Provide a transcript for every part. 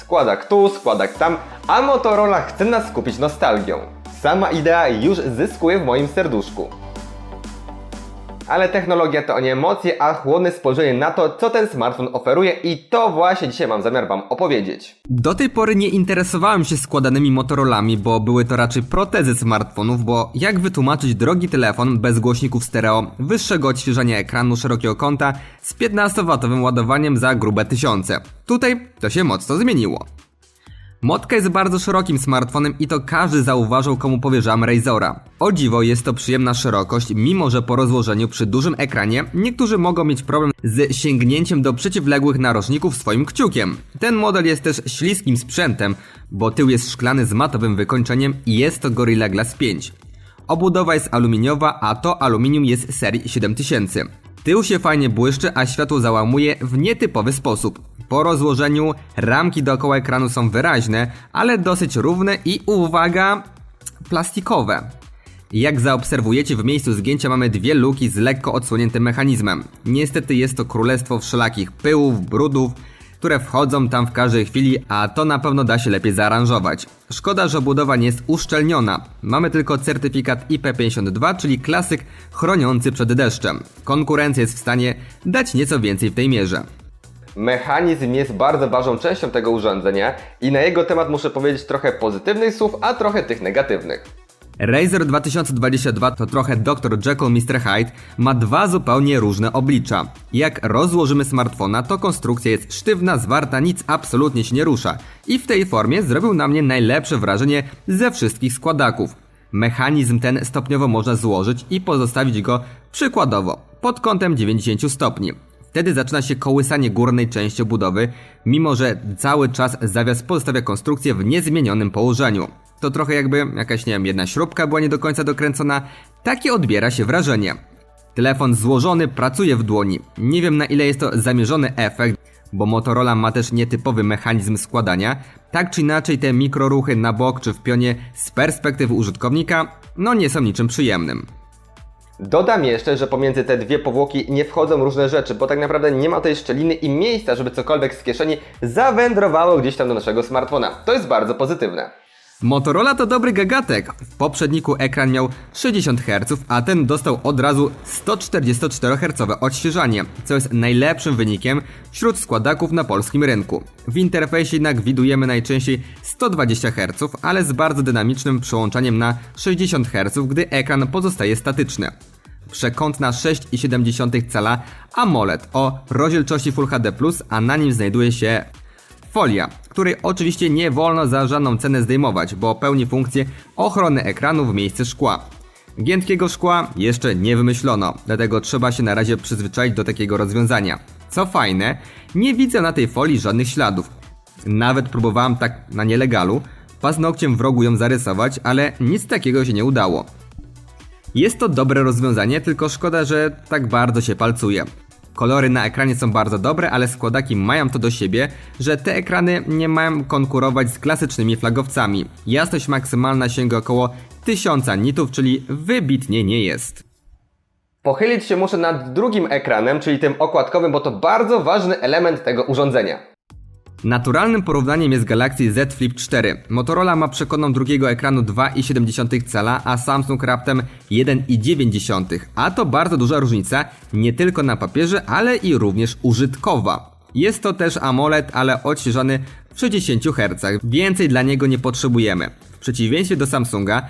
Składak tu, składak tam, a Motorola chce nas skupić nostalgią. Sama idea już zyskuje w moim serduszku. Ale technologia to nie emocje, a chłodne spojrzenie na to, co ten smartfon oferuje i to właśnie dzisiaj mam zamiar Wam opowiedzieć. Do tej pory nie interesowałem się składanymi Motorolami, bo były to raczej protezy smartfonów, bo jak wytłumaczyć drogi telefon bez głośników stereo, wyższego odświeżania ekranu szerokiego kąta z 15W ładowaniem za grube tysiące. Tutaj to się mocno zmieniło. Motka jest bardzo szerokim smartfonem i to każdy zauważył, komu powierzamy Razora. O dziwo jest to przyjemna szerokość, mimo że po rozłożeniu przy dużym ekranie niektórzy mogą mieć problem z sięgnięciem do przeciwległych narożników swoim kciukiem. Ten model jest też śliskim sprzętem, bo tył jest szklany z matowym wykończeniem i jest to Gorilla Glass 5. Obudowa jest aluminiowa, a to aluminium jest serii 7000. Tył się fajnie błyszczy, a światło załamuje w nietypowy sposób. Po rozłożeniu ramki dookoła ekranu są wyraźne, ale dosyć równe i uwaga, plastikowe. Jak zaobserwujecie, w miejscu zgięcia mamy dwie luki z lekko odsłoniętym mechanizmem. Niestety jest to królestwo wszelakich pyłów, brudów, które wchodzą tam w każdej chwili, a to na pewno da się lepiej zaaranżować. Szkoda, że budowa nie jest uszczelniona. Mamy tylko certyfikat IP52, czyli klasyk chroniący przed deszczem. Konkurencja jest w stanie dać nieco więcej w tej mierze. Mechanizm jest bardzo ważną częścią tego urządzenia i na jego temat muszę powiedzieć trochę pozytywnych słów, a trochę tych negatywnych. Razer 2022 to trochę Dr. Jekyll Mr. Hyde, ma dwa zupełnie różne oblicza. Jak rozłożymy smartfona, to konstrukcja jest sztywna, zwarta, nic absolutnie się nie rusza. I w tej formie zrobił na mnie najlepsze wrażenie ze wszystkich składaków. Mechanizm ten stopniowo można złożyć i pozostawić go przykładowo pod kątem 90 stopni. Wtedy zaczyna się kołysanie górnej części obudowy, mimo że cały czas zawias pozostawia konstrukcję w niezmienionym położeniu. To trochę jakby jakaś, nie wiem, jedna śrubka była nie do końca dokręcona. Takie odbiera się wrażenie. Telefon złożony pracuje w dłoni. Nie wiem na ile jest to zamierzony efekt, bo Motorola ma też nietypowy mechanizm składania. Tak czy inaczej te mikroruchy na bok czy w pionie z perspektywy użytkownika no nie są niczym przyjemnym. Dodam jeszcze, że pomiędzy te dwie powłoki nie wchodzą różne rzeczy, bo tak naprawdę nie ma tej szczeliny i miejsca, żeby cokolwiek z kieszeni zawędrowało gdzieś tam do naszego smartfona. To jest bardzo pozytywne. Motorola to dobry gagatek. W poprzedniku ekran miał 60 Hz, a ten dostał od razu 144 Hz odświeżanie, co jest najlepszym wynikiem wśród składaków na polskim rynku. W interfejsie jednak widujemy najczęściej 120 Hz, ale z bardzo dynamicznym przełączaniem na 60 Hz, gdy ekran pozostaje statyczny. Przekątna 6,7 cala AMOLED o rozdzielczości Full HD+, a na nim znajduje się Folia, której oczywiście nie wolno za żadną cenę zdejmować, bo pełni funkcję ochrony ekranu w miejsce szkła. Giętkiego szkła jeszcze nie wymyślono, dlatego trzeba się na razie przyzwyczaić do takiego rozwiązania. Co fajne, nie widzę na tej folii żadnych śladów. Nawet próbowałem tak na nielegalu, paznokciem w rogu ją zarysować, ale nic takiego się nie udało. Jest to dobre rozwiązanie, tylko szkoda, że tak bardzo się palcuje. Kolory na ekranie są bardzo dobre, ale składaki mają to do siebie, że te ekrany nie mają konkurować z klasycznymi flagowcami. Jasność maksymalna sięga około 1000 nitów, czyli wybitnie nie jest. Pochylić się muszę nad drugim ekranem, czyli tym okładkowym, bo to bardzo ważny element tego urządzenia. Naturalnym porównaniem jest Galaxy Z Flip 4. Motorola ma przekoną drugiego ekranu 2,7 cala, a Samsung raptem 1,9, a to bardzo duża różnica nie tylko na papierze, ale i również użytkowa. Jest to też AMOLED, ale odświeżony w 60 Hz. Więcej dla niego nie potrzebujemy. W przeciwieństwie do Samsunga,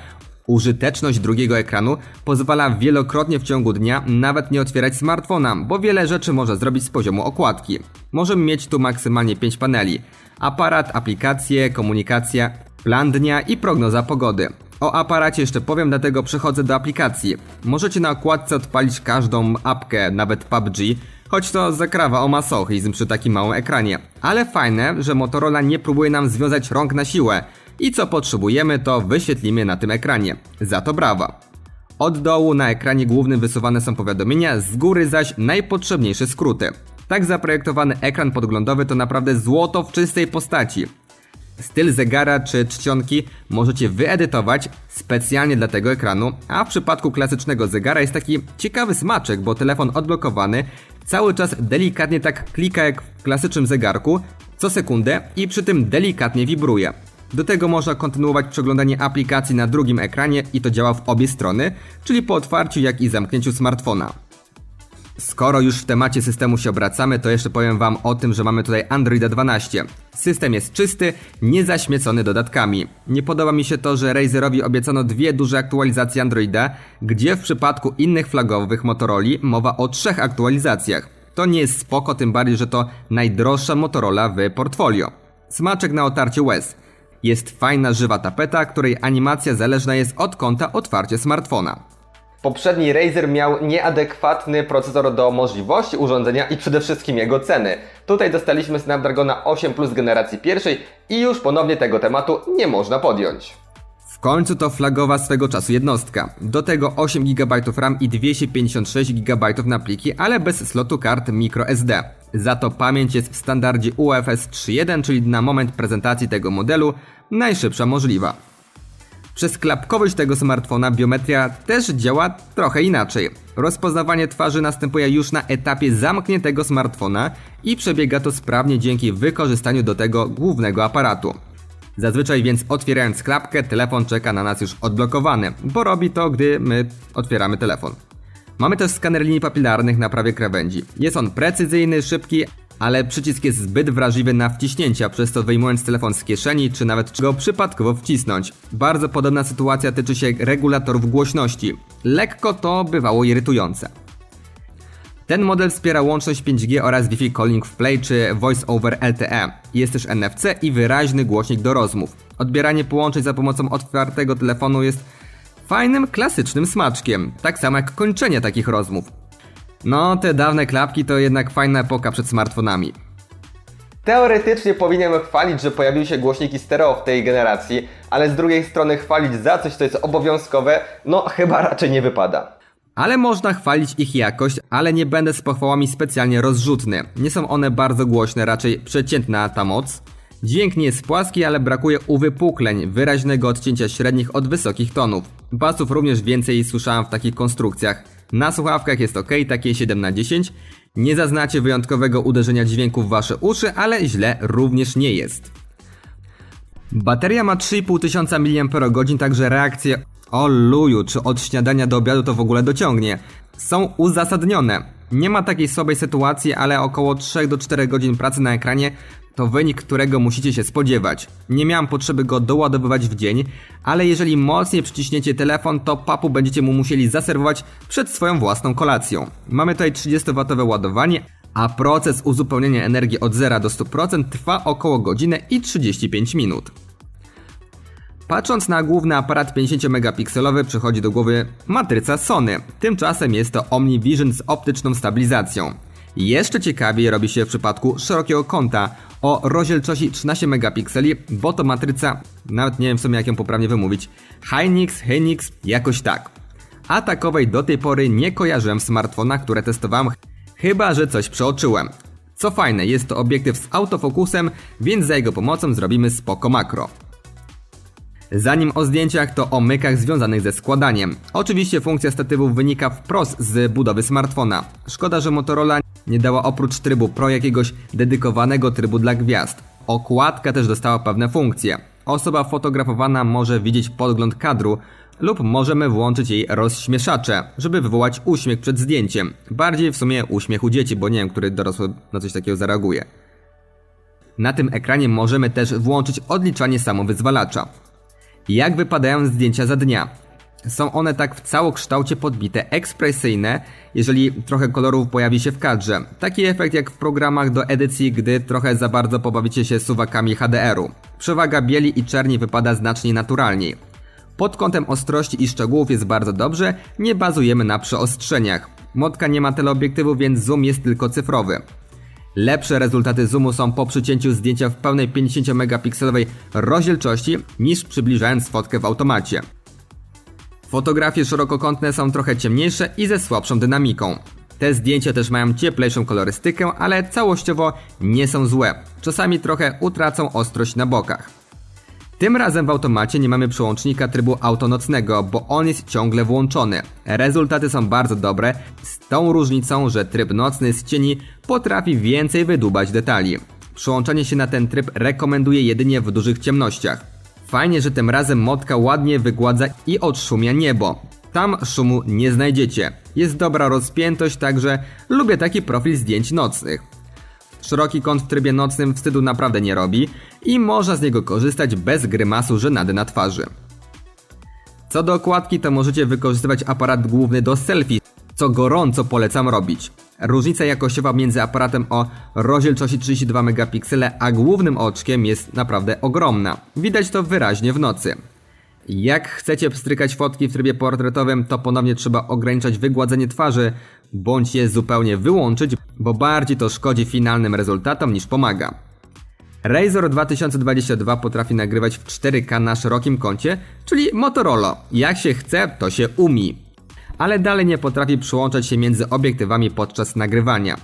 Użyteczność drugiego ekranu pozwala wielokrotnie w ciągu dnia nawet nie otwierać smartfona, bo wiele rzeczy można zrobić z poziomu okładki. Możemy mieć tu maksymalnie 5 paneli. Aparat, aplikacje, komunikacja, plan dnia i prognoza pogody. O aparacie jeszcze powiem, dlatego przechodzę do aplikacji. Możecie na okładce odpalić każdą apkę, nawet PUBG, choć to zakrawa o masochizm przy takim małym ekranie. Ale fajne, że Motorola nie próbuje nam związać rąk na siłę i co potrzebujemy to wyświetlimy na tym ekranie. Za to brawa. Od dołu na ekranie głównym wysuwane są powiadomienia, z góry zaś najpotrzebniejsze skróty. Tak zaprojektowany ekran podglądowy to naprawdę złoto w czystej postaci. Styl zegara czy czcionki możecie wyedytować specjalnie dla tego ekranu, a w przypadku klasycznego zegara jest taki ciekawy smaczek, bo telefon odblokowany cały czas delikatnie tak klika jak w klasycznym zegarku, co sekundę i przy tym delikatnie wibruje. Do tego można kontynuować przeglądanie aplikacji na drugim ekranie i to działa w obie strony, czyli po otwarciu jak i zamknięciu smartfona. Skoro już w temacie systemu się obracamy, to jeszcze powiem Wam o tym, że mamy tutaj Androida 12. System jest czysty, niezaśmiecony dodatkami. Nie podoba mi się to, że Razerowi obiecano dwie duże aktualizacje Androida, gdzie w przypadku innych flagowych Motorola mowa o trzech aktualizacjach. To nie jest spoko, tym bardziej, że to najdroższa Motorola w portfolio. Smaczek na otarcie łez. Jest fajna żywa tapeta, której animacja zależna jest od kąta otwarcia smartfona. Poprzedni Razer miał nieadekwatny procesor do możliwości urządzenia i przede wszystkim jego ceny. Tutaj dostaliśmy Snapdragona 8 Plus generacji pierwszej i już ponownie tego tematu nie można podjąć. Końcu to flagowa swego czasu jednostka. Do tego 8 GB RAM i 256 GB na pliki, ale bez slotu kart microSD. Za to pamięć jest w standardzie UFS 3.1, czyli na moment prezentacji tego modelu najszybsza możliwa. Przez klapkowość tego smartfona biometria też działa trochę inaczej. Rozpoznawanie twarzy następuje już na etapie zamkniętego smartfona i przebiega to sprawnie dzięki wykorzystaniu do tego głównego aparatu. Zazwyczaj więc otwierając klapkę, telefon czeka na nas już odblokowany, bo robi to, gdy my otwieramy telefon. Mamy też skaner linii papilarnych na prawie krawędzi. Jest on precyzyjny, szybki, ale przycisk jest zbyt wrażliwy na wciśnięcia, przez to wyjmując telefon z kieszeni, czy nawet go przypadkowo wcisnąć. Bardzo podobna sytuacja tyczy się regulatorów głośności. Lekko to bywało irytujące. Ten model wspiera łączność 5G oraz Wi-Fi Calling w Play czy Voice over LTE. Jest też NFC i wyraźny głośnik do rozmów. Odbieranie połączeń za pomocą otwartego telefonu jest fajnym, klasycznym smaczkiem, tak samo jak kończenie takich rozmów. No, te dawne klapki to jednak fajna epoka przed smartfonami. Teoretycznie powinienem chwalić, że pojawiły się głośniki stereo w tej generacji, ale z drugiej strony chwalić za coś, co jest obowiązkowe, no chyba raczej nie wypada. Ale można chwalić ich jakość, ale nie będę z pochwałami specjalnie rozrzutny. Nie są one bardzo głośne, raczej przeciętna ta moc. Dźwięk nie jest płaski, ale brakuje uwypukleń, wyraźnego odcięcia średnich od wysokich tonów. Basów również więcej słyszałem w takich konstrukcjach. Na słuchawkach jest ok, takie 7 na 10. Nie zaznacie wyjątkowego uderzenia dźwięku w wasze uszy, ale źle również nie jest. Bateria ma 3500 mAh, także reakcje o luju, czy od śniadania do obiadu to w ogóle dociągnie, są uzasadnione. Nie ma takiej słabej sytuacji, ale około 3 do 4 godzin pracy na ekranie to wynik, którego musicie się spodziewać. Nie miałem potrzeby go doładowywać w dzień, ale jeżeli mocniej przyciśniecie telefon, to papu będziecie mu musieli zaserwować przed swoją własną kolacją. Mamy tutaj 30W ładowanie, a proces uzupełnienia energii od 0 do 100% trwa około godzinę i 35 minut. Patrząc na główny aparat 50-megapikselowy przychodzi do głowy matryca Sony. Tymczasem jest to OmniVision z optyczną stabilizacją. Jeszcze ciekawiej robi się w przypadku szerokiego kąta o rozdzielczości 13 megapikseli, bo to matryca, nawet nie wiem w sumie jak ją poprawnie wymówić, Hynix, Hynix, jakoś tak. A takowej do tej pory nie kojarzyłem w smartfonach, które testowałem, chyba że coś przeoczyłem. Co fajne, jest to obiektyw z autofokusem, więc za jego pomocą zrobimy spoko makro. Zanim o zdjęciach, to o mykach związanych ze składaniem. Oczywiście funkcja statywów wynika wprost z budowy smartfona. Szkoda, że Motorola nie dała oprócz trybu Pro jakiegoś dedykowanego trybu dla gwiazd. Okładka też dostała pewne funkcje. Osoba fotografowana może widzieć podgląd kadru lub możemy włączyć jej rozśmieszacze, żeby wywołać uśmiech przed zdjęciem. Bardziej w sumie uśmiech u dzieci, bo nie wiem, który dorosły na coś takiego zareaguje. Na tym ekranie możemy też włączyć odliczanie samowyzwalacza. Jak wypadają zdjęcia za dnia? Są one tak w całokształcie podbite, ekspresyjne, jeżeli trochę kolorów pojawi się w kadrze. Taki efekt jak w programach do edycji, gdy trochę za bardzo pobawicie się suwakami HDR-u. Przewaga bieli i czerni wypada znacznie naturalniej. Pod kątem ostrości i szczegółów jest bardzo dobrze, nie bazujemy na przeostrzeniach. Motka nie ma teleobiektywu, więc zoom jest tylko cyfrowy. Lepsze rezultaty zoomu są po przycięciu zdjęcia w pełnej 50 megapikselowej rozdzielczości niż przybliżając fotkę w automacie. Fotografie szerokokątne są trochę ciemniejsze i ze słabszą dynamiką. Te zdjęcia też mają cieplejszą kolorystykę, ale całościowo nie są złe. Czasami trochę utracą ostrość na bokach. Tym razem w automacie nie mamy przełącznika trybu autonocnego, bo on jest ciągle włączony. Rezultaty są bardzo dobre, z tą różnicą, że tryb nocny z cieni potrafi więcej wydubać detali. Przyłączanie się na ten tryb rekomenduję jedynie w dużych ciemnościach. Fajnie, że tym razem motka ładnie wygładza i odszumia niebo. Tam szumu nie znajdziecie. Jest dobra rozpiętość, także lubię taki profil zdjęć nocnych. Szeroki kąt w trybie nocnym wstydu naprawdę nie robi i można z niego korzystać bez grymasu żenady na twarzy. Co do okładki, to możecie wykorzystywać aparat główny do selfie, co gorąco polecam robić. Różnica jakościowa między aparatem o rozdzielczości 32 megapiksele a głównym oczkiem jest naprawdę ogromna. Widać to wyraźnie w nocy. Jak chcecie pstrykać fotki w trybie portretowym, to ponownie trzeba ograniczać wygładzenie twarzy, bądź je zupełnie wyłączyć, bo bardziej to szkodzi finalnym rezultatom niż pomaga. Razor 2022 potrafi nagrywać w 4K na szerokim kącie, czyli Motorola. Jak się chce, to się umi. Ale dalej nie potrafi przyłączać się między obiektywami podczas nagrywania.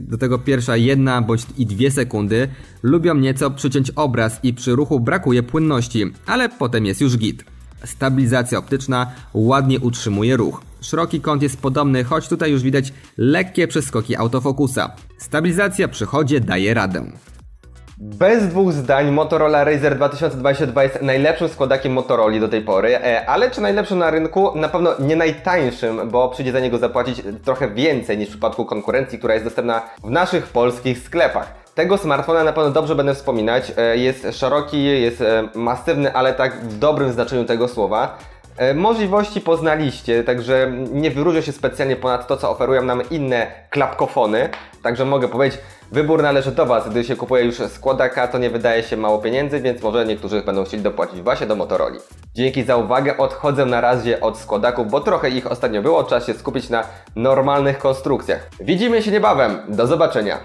Do tego pierwsza jedna bądź i dwie sekundy lubią nieco przyciąć obraz i przy ruchu brakuje płynności, ale potem jest już git. Stabilizacja optyczna ładnie utrzymuje ruch. Szeroki kąt jest podobny, choć tutaj już widać lekkie przeskoki autofokusa. Stabilizacja przy chodzie daje radę. Bez dwóch zdań Motorola Razr 2022 jest najlepszym składakiem Motorola do tej pory, e, ale czy najlepszym na rynku? Na pewno nie najtańszym, bo przyjdzie za niego zapłacić trochę więcej niż w przypadku konkurencji, która jest dostępna w naszych polskich sklepach. Tego smartfona na pewno dobrze będę wspominać. E, Jest szeroki, jest e, masywny, ale tak w dobrym znaczeniu tego słowa. E, Możliwości poznaliście, także nie wyróżnia się specjalnie ponad to, co oferują nam inne klapkofony. Także mogę powiedzieć, wybór należy do Was. Gdy się kupuje już składaka, to nie wydaje się mało pieniędzy, więc może niektórzy będą chcieli dopłacić właśnie do Motorola. Dzięki za uwagę, odchodzę na razie od składaków, bo trochę ich ostatnio było, czas się skupić na normalnych konstrukcjach. Widzimy się niebawem, do zobaczenia.